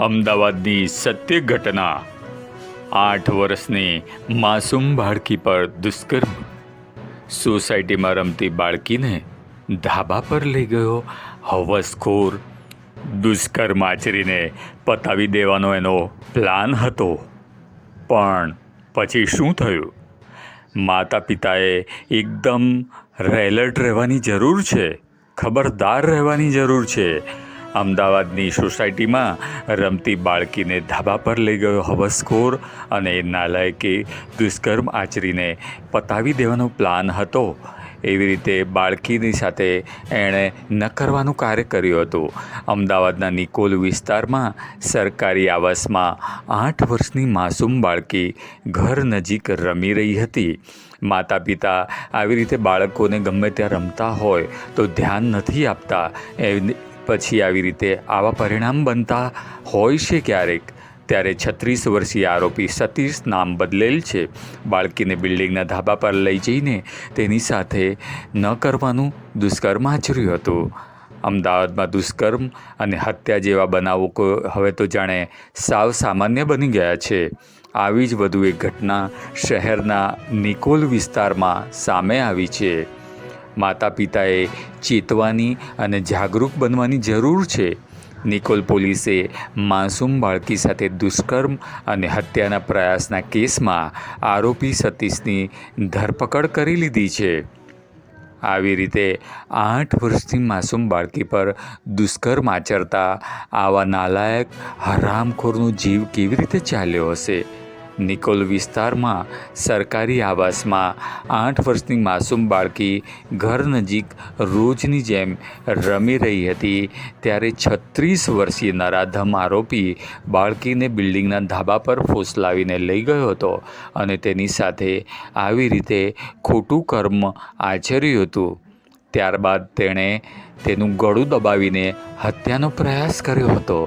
અમદાવાદની સત્ય ઘટના આઠ વર્ષની માસૂમ બાળકી પર દુષ્કર્મ. સોસાયટીમાં રમતી બાળકીને ધાબા પર લઈ ગયો હવસખોર. દુષ્કર્મ આચરીને પતાવી દેવાનો એનો પ્લાન હતો. પણ પછી શું થયું? માતા પિતાએ એકદમ રેલર્ટ રહેવાની જરૂર છે. ખબરદાર રહેવાની જરૂર છે. અમદાવાદની સોસાયટીમાં રમતી બાળકીને ધાબા પર લઈ ગયો હવસખોર અને નાલાયકે દુષ્કર્મ આચરીને પતાવી દેવાનો પ્લાન હતો. એવી રીતે બાળકીની સાથે એણે ન કરવાનું કાર્ય કર્યું હતું. અમદાવાદના નિકોલ વિસ્તારમાં સરકારી આવાસમાં આઠ વર્ષની માસૂમ બાળકી ઘર નજીક રમી રહી હતી. માતા પિતા આવી રીતે બાળકોને ગમે ત્યાં રમતા હોય તો ધ્યાન નથી આપતા પછી આવી રીતે આવા પરિણામ બનતા હોય છે ક્યારેક? ત્યારે છત્રીસ વર્ષીય આરોપી સતીશ નામ બદલેલ છે. બાળકીને બિલ્ડિંગના ધાબા પર લઈ જઈને તેની સાથે ન કરવાનું દુષ્કર્મ આચર્યું હતું. અમદાવાદમાં દુષ્કર્મ અને હત્યા જેવા બનાવો હવે તો જાણે સાવ સામાન્ય બની ગયા છે. આવી જ વધુ એક ઘટના શહેરના નિકોલ વિસ્તારમાં સામે આવી છે. માતા પિતાએ ચેતવાની અને જાગૃત બનવાની જરૂર છે. નિકોલ પોલીસે માસૂમ બાળકી સાથે દુષ્કર્મ અને હત્યાના પ્રયાસના કેસમાં આરોપી સતીશની ધરપકડ કરી લીધી છે. આવી રીતે આઠ વર્ષની માસૂમ બાળકી પર દુષ્કર્મ આચરતા આવા નાલાયક, હરામખોરનો જીવ કેવી રીતે ચાલ્યો હશે? નિકોલ વિસ્તારમાં સરકારી આવાસમાં આઠ વર્ષની માસૂમ બાળકી ઘર નજીક રોજની જેમ રમી રહી હતી. ત્યારે છત્રીસ વર્ષીય નરાધમ આરોપી બાળકીને બિલ્ડિંગના ધાબા પર ફોસલાવીને લઈ ગયો હતો અને તેની સાથે આવી રીતે ખોટું કર્મ આચર્યું હતું. ત્યારબાદ તેણે તેનું ગળું દબાવીને હત્યાનો પ્રયાસ કર્યો હતો.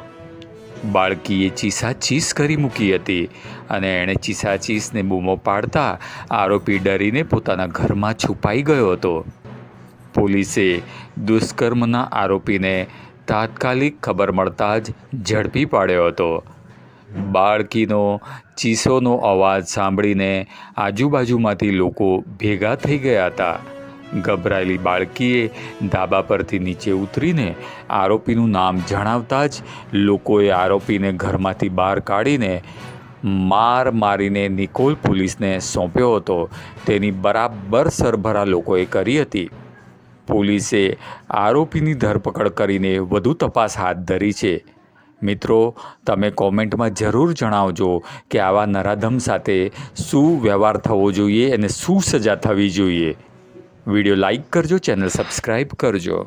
બાળકીએ ચીસાચીસ કરી મૂકી હતી અને એણે ચીસાચીસને બૂમો પાડતા આરોપી ડરીને પોતાના ઘરમાં છુપાઈ ગયો હતો. પોલીસે દુષ્કર્મના આરોપીને તાત્કાલિક ખબર મળતા જ ઝડપી પાડ્યો હતો. બાળકીનો ચીસોનો અવાજ સાંભળીને આજુબાજુમાંથી લોકો ભેગા થઈ ગયા હતા. ગભરાયેલી બાળકીએ ધાબા પરથી નીચે ઉતરીને આરોપીનું નામ જણાવતા જ લોકોએ આરોપીને ઘરમાંથી બહાર કાઢીને માર મારીને નિકોલ પોલીસને સોંપ્યો હતો. તેની બરાબર સરભરા લોકોએ કરી હતી. પોલીસે આરોપીની ધરપકડ કરીને વધુ તપાસ હાથ ધરી છે. મિત્રો, તમે કોમેન્ટમાં જરૂર જણાવજો કે આવા નરાધમ સાથે શું વ્યવહાર થવો જોઈએ અને શું સજા થવી જોઈએ. વીડિયો લાઈક કરજો ચેનલ સબસ્ક્રાઈબ કરજો.